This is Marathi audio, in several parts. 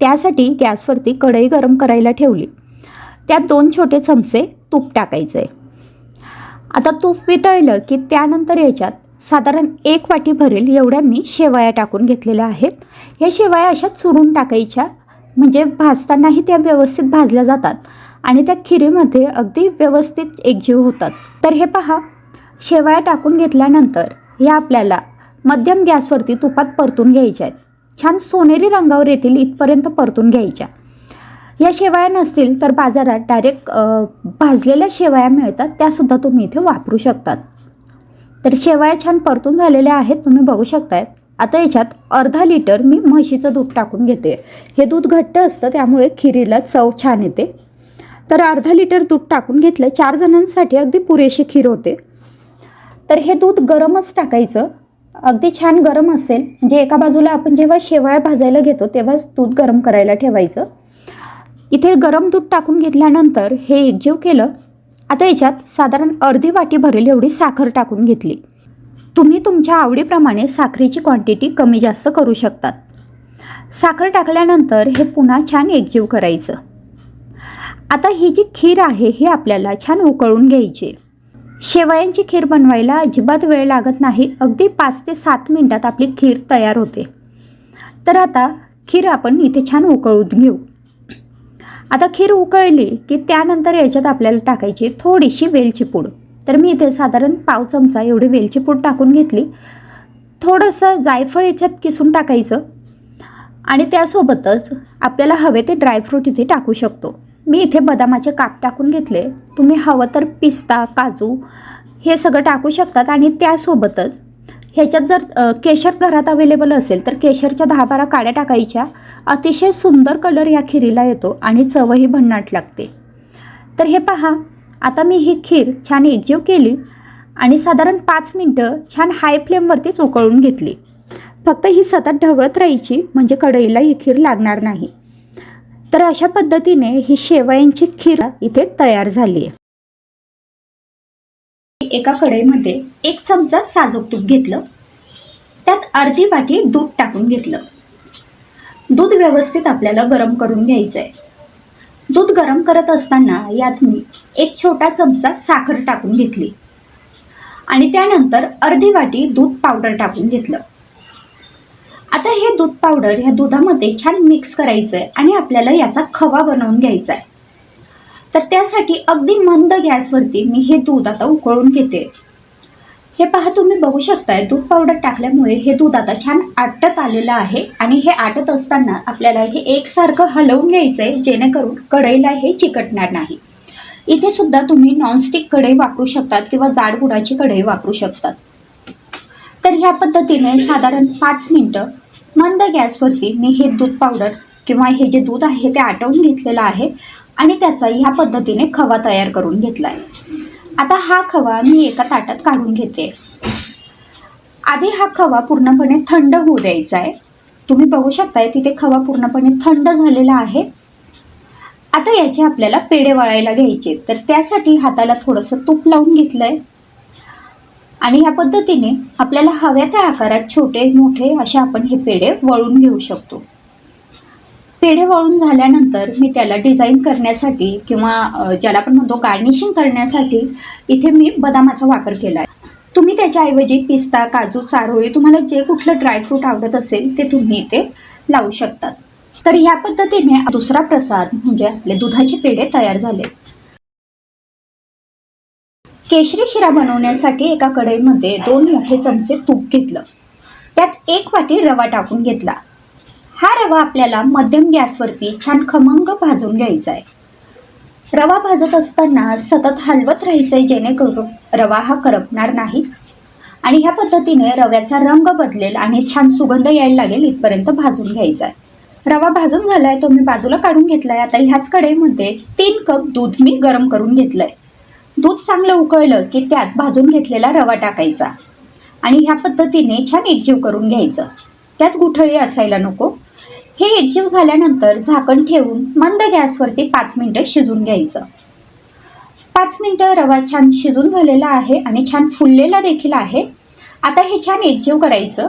त्यासाठी गॅसवरती कढई गरम करायला ठेवली. त्यात दोन छोटे चमचे तूप टाकायचे. आता तूप वितळलं की त्यानंतर याच्यात साधारण एक वाटी भरेल एवढ्या मी शेवया टाकून घेतलेल्या आहेत. या शेवया अशा चुरून टाकायच्या म्हणजे भाजतानाही त्या व्यवस्थित भाजल्या जातात आणि त्या खिरीमध्ये अगदी व्यवस्थित एकजीव होतात. तर हे पहा शेवया टाकून घेतल्यानंतर या आपल्याला मध्यम गॅसवरती तुपात परतून घ्यायच्या आहेत. छान सोनेरी रंगावर येतील इथपर्यंत परतून घ्यायच्या. या शेवया नसतील तर बाजारात डायरेक्ट भाजलेल्या शेवया मिळतात त्यासुद्धा तुम्ही इथे वापरू शकतात. तर शेवया छान परतून झालेल्या आहेत तुम्ही बघू शकताय. आता याच्यात अर्धा लिटर मी म्हशीचं दूध टाकून घेते. हे दूध घट्ट असतं त्यामुळे खिरीला चव छान येते. तर अर्धा लिटर दूध टाकून घेतलं चार जणांसाठी अगदी पुरेशी खीर होते. तर हे दूध गरमच टाकायचं. अगदी छान गरम असेल. म्हणजे एका बाजूला आपण जेव्हा शेवया भाजायला घेतो तेव्हाच दूध गरम करायला ठेवायचं. इथे गरम दूध टाकून घेतल्यानंतर हे एकजीव केलं. आता याच्यात साधारण अर्धी वाटी भरेल एवढी साखर टाकून घेतली. तुम्ही तुमच्या आवडीप्रमाणे साखरेची क्वांटिटी कमी जास्त करू शकतात. साखर टाकल्यानंतर हे पुन्हा छान एकजीव करायचं. आता ही जी खीर आहे ही आपल्याला छान उकळून घ्यायची शेवयांची खीर बनवायला अजिबात वेळ लागत नाही. अगदी पाच ते सात मिनटात आपली खीर तयार होते. तर आता खीर आपण इथे छान उकळून घेऊ. आता खीर उकळली की त्यानंतर याच्यात आपल्याला टाकायची थोडीशी वेलची पूड. तर मी इथे साधारण पाव चमचा एवढी वेलची पूड टाकून घेतली. थोडंसं जायफळ इथे किसून टाकायचं. आणि त्यासोबतच आपल्याला हवे ते ड्रायफ्रूट इथे टाकू शकतो. मी इथे बदामाचे काप टाकून घेतले. तुम्ही हवं तर पिस्ता काजू हे सगळं टाकू शकतात आणि त्यासोबतच ह्याच्यात जर केशर घरात अवेलेबल असेल तर केशरच्या दहा बारा काड्या टाकायच्या. अतिशय सुंदर कलर या खिरीला येतो आणि चवही भन्नाट लागते. तर हे पहा आता मी ही खीर छान एकजीव केली आणि साधारण पाच मिनटं छान हाय फ्लेमवरतीच उकळून घेतली. फक्त ही सतत ढवळत राहायची म्हणजे कढईला ही खीर लागणार नाही. तर अशा पद्धतीने ही शेवयांची खीर इथे तयार झाली आहे. एका कढईमध्ये एक चमचा साजूक तूप घेतलं. त्यात अर्धी वाटी दूध टाकून घेतलं. दूध व्यवस्थित आपल्याला गरम करून घ्यायचं आहे दूध गरम करत असताना यात मी एक छोटा चमचा साखर टाकून घेतली. आणि त्यानंतर अर्धी वाटी दूध पावडर टाकून घेतलं. आता हे दूध पावडर ह्या दुधामध्ये छान मिक्स करायचं आहे आणि आपल्याला याचा खवा बनवून घ्यायचा आहे तर त्यासाठी अगदी मंद गॅसवरती मी हे दूध आता उकळून घेते. हे पहा तुम्ही बघू शकताय दूध पावडर टाकल्यामुळे हे दूध आता छान आटत आलेलं आहे आणि हे आटत असताना आपल्याला हे एकसारखं हलवून घ्यायचं आहे जेणेकरून कढईला हे चिकटणार नाही. इथे सुद्धा तुम्ही नॉनस्टिक कढई वापरू शकतात किंवा जाड गुडाची कढई वापरू शकतात. तर ह्या पद्धतीने साधारण पाच मिनटं मंद गॅसवरती मी हे दूध पावडर किंवा हे जे दूध आहे ते आटवून घेतलेलं आहे आणि त्याचा ह्या पद्धतीने खवा तयार करून घेतला आहे आता हा खवा मी एका ताटात काढून घेते. आधी हा खवा पूर्णपणे थंड होऊ द्यायचा आहे. तुम्ही बघू शकताय तिथे खवा पूर्णपणे थंड झालेला आहे. आता याचे आपल्याला पेढे वळायला घ्यायचे तर त्यासाठी हाताला थोडंसं तूप लावून घेतलंय. आणि ह्या पद्धतीने आपल्याला हव्या त्या आकारात छोटे मोठे असे आपण हे पेढे वळून घेऊ शकतो. पेढे वळून झाल्यानंतर मी त्याला डिझाईन करण्यासाठी किंवा ज्याला आपण म्हणतो गार्निशिंग करण्यासाठी इथे मी बदामाचा वापर केला आहे. तुम्ही त्याच्याऐवजी पिस्ता काजू चारोळी तुम्हाला जे कुठलं ड्रायफ्रूट आवडत असेल ते तुम्ही इथे लावू शकतात. तर ह्या पद्धतीने दुसरा प्रसाद म्हणजे आपले दुधाचे पेढे तयार झाले. केशरी शिरा बनवण्यासाठी एका कढईमध्ये दोन मोठे चमचे तूप घेतलं. त्यात एक वाटी रवा टाकून घेतला. हा रवा आपल्याला मध्यम गॅसवरती छान खमंग भाजून घ्यायचा आहे रवा भाजत असताना सतत हलवत राहायचं आहे जेणेकरून रवा हा करपणार नाही. आणि ह्या पद्धतीने रव्याचा रंग बदलेल आणि छान सुगंध यायला लागेल इथपर्यंत भाजून घ्यायचा आहे रवा भाजून झालाय तो मी बाजूला काढून घेतलाय. आता ह्याच कढईमध्ये तीन कप दूध मी गरम करून घेतलंय. दूध चांगलं उकळलं की त्यात भाजून घेतलेला रवा टाकायचा. आणि ह्या पद्धतीने छान एकजीव करून घ्यायचं. त्यात गुठळी असायला नको. हे एकजीव झाल्यानंतर झाकण ठेवून मंद गॅसवरती पाच मिनटं शिजून घ्यायचं. पाच मिनटं रवा छान शिजून झालेला आहे आणि छान फुललेला देखील आहे. आता हे छान एकजीव करायचं.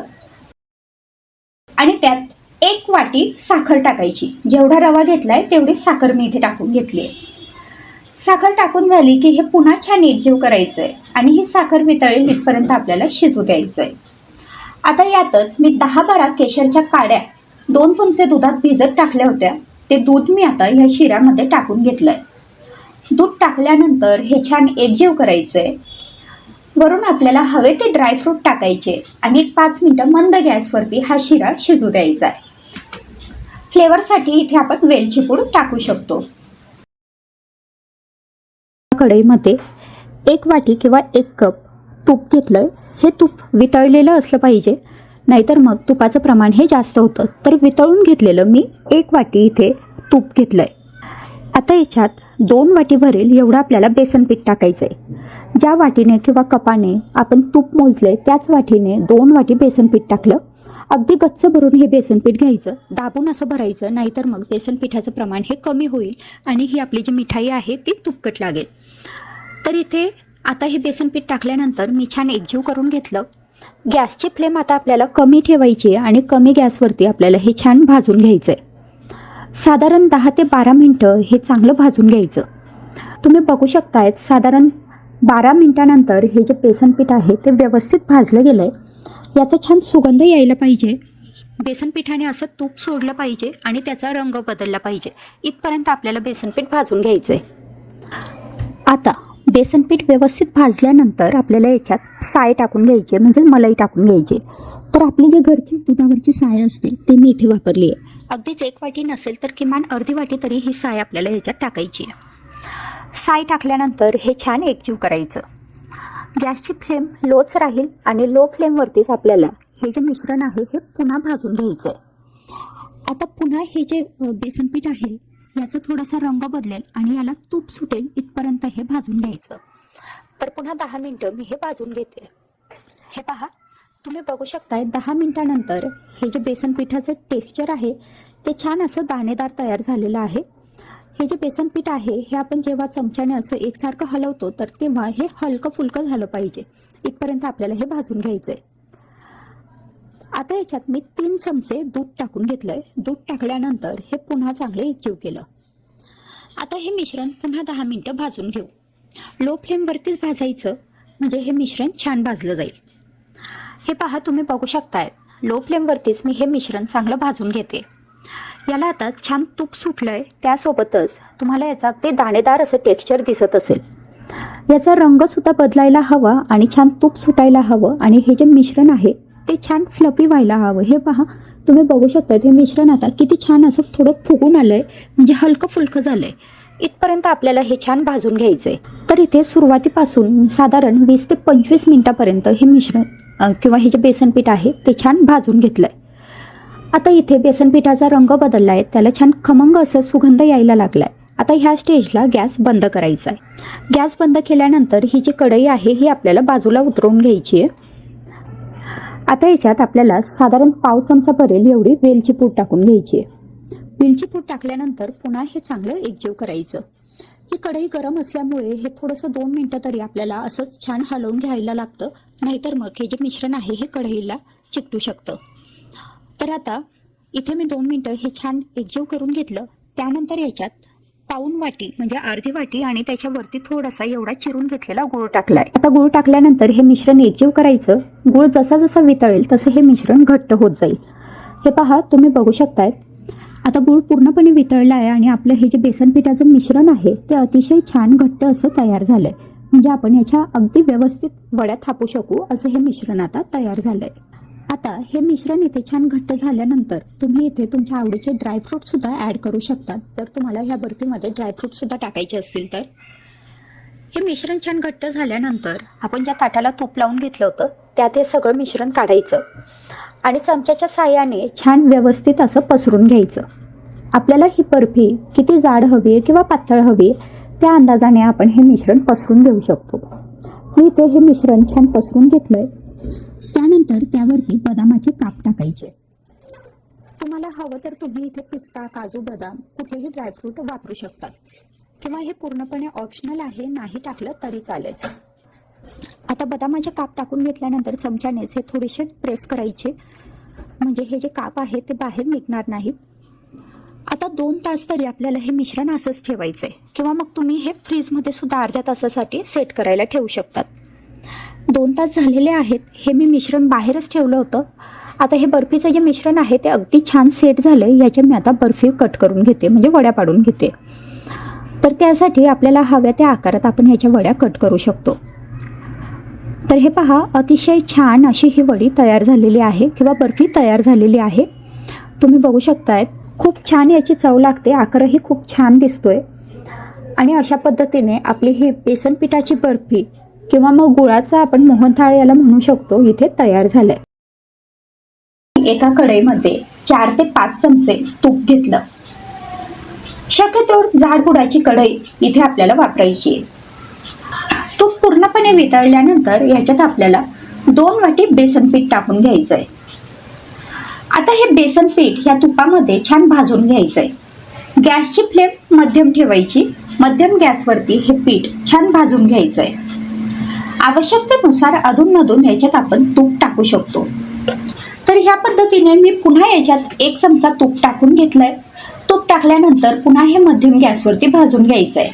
आणि त्यात एक वाटी साखर टाकायची. जेवढा रवा घेतलाय तेवढी साखर मी इथे टाकून घेतली आहे साखर टाकून झाली की हे पुन्हा छान एकजीव करायचं आहे आणि ही साखर वितळेल इथपर्यंत आपल्याला शिजू द्यायचं आहे आता यातच मी दहा बारा केशरच्या काड्या दोन चमचे दुधात भिजत टाकल्या होत्या. ते दूध मी आता ह्या शिऱ्यामध्ये टाकून घेतलंय. दूध टाकल्यानंतर हे छान एकजीव करायचंय. वरून आपल्याला हवे ते ड्रायफ्रूट टाकायचे आणि एक पाच मिनटं मंद गॅसवरती हा शिरा शिजू द्यायचा आहे फ्लेवरसाठी इथे आपण वेलची पूड टाकू शकतो. कढईमध्ये एक वाटी किंवा एक कप तूप घेतलं हे तूप वितळलेलं असलं पाहिजे. नाहीतर मग तुपाचं प्रमाण हे जास्त होतं. तर वितळून घेतलेलं मी एक वाटी इथे तूप घेतलं आहे आता याच्यात दोन वाटी भरेल एवढं आपल्याला बेसन पीठ टाकायचं आहे ज्या वाटीने किंवा कपाने आपण तूप मोजले त्याच वाटीने दोन वाटी बेसन पीठ टाकलं. अगदी गच्च भरून हे बेसन पीठ घ्यायचं. दाबून असं भरायचं. नाहीतर मग बेसन पिठाचं प्रमाण हे कमी होईल आणि ही आपली जी मिठाई आहे ती तुपकट लागेल. तर इथे आता हे बेसन पीठ टाकल्यानंतर मी छान एकजीव करून घेतलं. गॅसची फ्लेम आता आपल्याला कमी ठेवायची आहे आणि कमी गॅसवरती आपल्याला हे छान भाजून घ्यायचं आहे साधारण दहा ते बारा मिनटं हे चांगलं भाजून घ्यायचं. तुम्ही बघू शकताय साधारण बारा मिनटानंतर हे जे बेसन पीठ आहे ते व्यवस्थित भाजलं गेलं आहे याचा छान सुगंध यायला पाहिजे. बेसन पिठाने असं तूप सोडलं पाहिजे आणि त्याचा रंग बदलला पाहिजे. इथपर्यंत आपल्याला बेसन पीठ भाजून घ्यायचं आहे आता बेसन पीठ व्यवस्थित भाजल्यानंतर आपल्याला याच्यात साय टाकून घ्यायची म्हणजे मलाई टाकून घ्यायची तर आपली जे घरचीच दुधावरची साय असते ते मी इथे वापरली आहे. अगदीच एक वाटी नसेल तर किमान अर्धी वाटी तरी ही साय आपल्याला ह्याच्यात टाकायची आहे. साय टाकल्यानंतर हे छान एकजीव करायचं. गॅसची फ्लेम लोच राहील आणि लो फ्लेमवरतीच आपल्याला हे जे मिश्रण आहे हे पुन्हा भाजून घ्यायचं आहे आता पुन्हा हे जे बेसनपीठ आहे याचा थोडासा रंग बदलेल आणि याला तूप सुटेल इथपर्यंत हे भाजून घ्यायचं. तर पुन्हा दहा मिनटं मी हे भाजून घेते. हे पहा तुम्ही बघू शकताय दहा मिनटानंतर हे जे बेसन पिठाचं टेक्स्चर आहे ते छान असं दाणेदार तयार झालेलं आहे. हे जे बेसन पीठ आहे हे आपण जेव्हा चमच्याने असं एकसारखं हलवतो तर तेव्हा हे हलकं फुलकं झालं पाहिजे. इथपर्यंत आपल्याला हे भाजून घ्यायचं आहे आता याच्यात मी तीन चमचे दूध टाकून घेतलंय. दूध टाकल्यानंतर हे पुन्हा चांगले एकजीव केलं. आता हे मिश्रण पुन्हा दहा मिनटं भाजून घेऊ. लो फ्लेमवरतीच भाजायचं म्हणजे हे मिश्रण छान भाजलं जाईल. हे पहा तुम्ही बघू शकताय. लो फ्लेमवरतीच मी हे मिश्रण चांगलं भाजून घेते. याला आता छान तूप सुटलं आहे त्यासोबतच तुम्हाला याचा ते दाणेदार असं टेक्स्चर दिसत असेल. याचा रंगसुद्धा बदलायला हवा आणि छान तूप सुटायला हवं. आणि हे जे मिश्रण आहे ते छान फ्लफी व्हायला हवं. हे पहा तुम्ही बघू शकता हे मिश्रण आता किती छान असं थोडं फुगून आलं आहे म्हणजे हलकं फुलकं झालं आहे इथपर्यंत आपल्याला हे छान भाजून घ्यायचं आहे तर इथे सुरुवातीपासून साधारण वीस ते पंचवीस मिनटापर्यंत हे मिश्रण किंवा हे जे बेसनपीठ आहे ते छान भाजून घेतलं आहे आता इथे बेसन पिठाचा रंग बदलला आहे त्याला छान खमंग असं सुगंध यायला लागला आहे आता ह्या स्टेजला गॅस बंद करायचा आहे गॅस बंद केल्यानंतर ही जी कढई आहे ही आपल्याला बाजूला उतरवून घ्यायची आहे आता याच्यात आपल्याला साधारण पाव चमचा भरेल एवढी वेलची पूड टाकून घ्यायची. आहे वेलची पूड टाकल्यानंतर पुन्हा हे चांगलं एकजीव करायचं. ही कढई गरम असल्यामुळे हे थोडंसं दोन मिनटं तरी आपल्याला असंच छान हलवून घ्यायला लागतं नाहीतर मग हे जे मिश्रण आहे हे कढईला चिकटू शकतं. तर आता इथे मी दोन मिनटं हे छान एकजीव करून घेतलं. त्यानंतर याच्यात पाऊन वाटी म्हणजे अर्धी वाटी आणि त्याच्यावरती थोडासा एवढा चिरून घेतलेला गूळ टाकलाय. आता गूळ टाकल्यानंतर हे मिश्रण एकजीव करायचं. गूळ जसा जसा वितळेल तसं हे मिश्रण घट्ट होत जाईल. हे पहा तुम्ही बघू शकताय. आता गूळ पूर्णपणे वितळला आहे आणि आपलं हे जे बेसन पिठाचं मिश्रण आहे ते अतिशय छान घट्ट असं तयार झालंय. म्हणजे आपण याच्या अगदी व्यवस्थित वड्या थापू शकू असं हे मिश्रण आता तयार झालंय. आता हे मिश्रण इथे छान घट्ट झाल्यानंतर तुम्ही इथे तुमच्या आवडीचे ड्रायफ्रूट सुद्धा ॲड करू शकतात जर तुम्हाला ह्या बर्फीमध्ये ड्रायफ्रूट सुद्धा टाकायचे असतील तर. हे मिश्रण छान घट्ट झाल्यानंतर आपण ज्या ताटाला तूप लावून घेतलं होतं त्यात हे सगळं मिश्रण काढायचं. आणि चमच्याच्या साह्याने छान व्यवस्थित असं पसरून घ्यायचं. आपल्याला ही बर्फी किती जाड हवी आहे किंवा पातळ हवी आहे त्या अंदाजाने आपण हे मिश्रण पसरून घेऊ शकतो. मी इथे हे मिश्रण छान पसरून घेतलंय. त्यानंतर त्यावरती बदामाचे काप टाकायचे. तुम्हाला हवं तर तुम्ही इथे पिस्ता काजू बदाम कुठलेही ड्रायफ्रूट वापरू शकतात किंवा हे पूर्णपणे ऑप्शनल आहे नाही टाकलं तरी चालेल. आता बदामाचे काप टाकून घेतल्यानंतर चमच्यानेच हे थोडेसे प्रेस करायचे. म्हणजे हे जे काप आहे ते बाहेर निघणार नाहीत आता दोन तास तरी आपल्याला हे मिश्रण असंच ठेवायचं आहे किंवा मग तुम्ही हे फ्रीजमध्ये सुद्धा अर्ध्या तासासाठी सेट करायला ठेवू शकतात. दोन तास झालेले आहेत हे मी मिश्रण बाहेरच ठेवलं होतं. आता हे बर्फीचं जे मिश्रण आहे ते अगदी छान सेट झालं आहे याच्या मी आता बर्फी कट करून घेते म्हणजे वड्या पाडून घेते. तर त्यासाठी आपल्याला हव्या त्या आकारात आपण ह्याच्या वड्या कट करू शकतो. तर हे पहा अतिशय छान अशी ही वडी तयार झालेली आहे किंवा बर्फी तयार झालेली आहे. तुम्ही बघू शकताय खूप छान याची चव लागते आकारही खूप छान दिसतोय. आणि अशा पद्धतीने आपली ही बेसन पिठाची बर्फी किंवा मग गुळाचा आपण मोहनथाळ याला म्हणू शकतो इथे तयार झालंय. एका कढईमध्ये चार ते पाच चमचे तूप घेतलं. शक्यतो जाड कढई इथे आपल्याला वापरायची आहे. तूप पूर्णपणे वितळल्यानंतर याच्यात आपल्याला दोन वाटी बेसन पीठ टाकून घ्यायचं आहे आता हे बेसन पीठ या तुपामध्ये छान भाजून घ्यायचं आहे गॅसची फ्लेम मध्यम ठेवायची. मध्यम गॅसवरती हे पीठ छान भाजून घ्यायचं आहे आवश्यकतेनुसार अधूनमधून याच्यात आपण तूप टाकू शकतो. तर ह्या पद्धतीने मी पुन्हा याच्यात एक चमचा तूप टाकून घेतलाय. तूप टाकल्यानंतर पुन्हा हे मध्यम गॅसवरती भाजून घ्यायचं आहे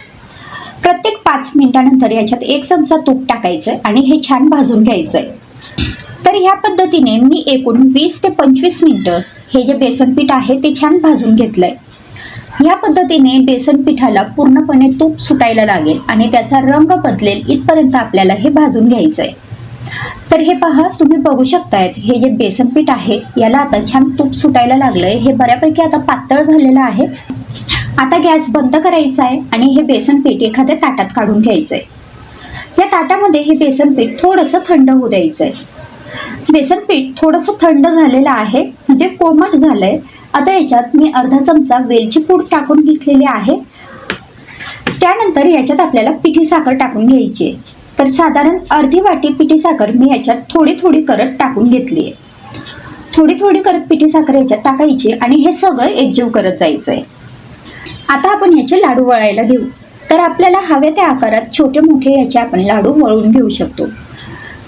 प्रत्येक पाच मिनिटानंतर याच्यात एक चमचा तूप टाकायचं आणि हे छान भाजून घ्यायचं आहे तर ह्या पद्धतीने मी एकूण वीस ते पंचवीस मिनिटं हे जे बेसन पीठ आहे ते छान भाजून घेतलंय. ह्या पद्धतीने बेसन पिठाला पूर्णपणे तूप सुटायला लागेल आणि त्याचा रंग बदलेल इथपर्यंत आपल्याला हे भाजून घ्यायचं आहे तर हे पहा तुम्ही बघू शकतायत हे जे बेसन पीठ आहे याला आता छान तूप सुटायला लागलंय. हे बऱ्यापैकी आता पातळ झालेलं आहे. आता गॅस बंद करायचा आहे आणि हे बेसन पीठ एखाद्या ताटात काढून घ्यायचंय. या ताटामध्ये हे बेसन पीठ थोडंसं थंड होऊ द्यायचंय. बेसन पीठ थोडंसं थंड झालेलं आहे म्हणजे कोमट झालंय. आता याच्यात मी अर्धा चमचा वेलची पूड टाकून घेतलेली आहे. त्यानंतर याच्यात आपल्याला पिठी साखर टाकून घ्यायची आहे. तर साधारण अर्धी वाटी पिठी साखर मी याच्यात थोडी थोडी करत टाकून घेतली आहे. थोडी थोडी करत पिठी साखर याच्यात टाकायची आणि हे सगळं एकजीव करत जायचं आहे आता आपण याचे लाडू वळायला घेऊ तर आपल्याला हव्या त्या आकारात छोटे मोठे याचे आपण लाडू वळून घेऊ शकतो.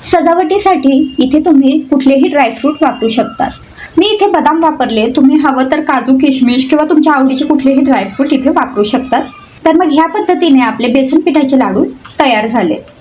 सजावटीसाठी इथे तुम्ही कुठलेही ड्रायफ्रूट वापरू शकतात मी इथे बदाम वापरले तुम्ही हवं तर काजू किशमिश किंवा तुमच्या आवडीचे कुठलेही ड्रायफ्रूट इथे वापरू शकतात तर मग ह्या पद्धतीने आपले बेसन पिठाचे लाडू तयार झालेत.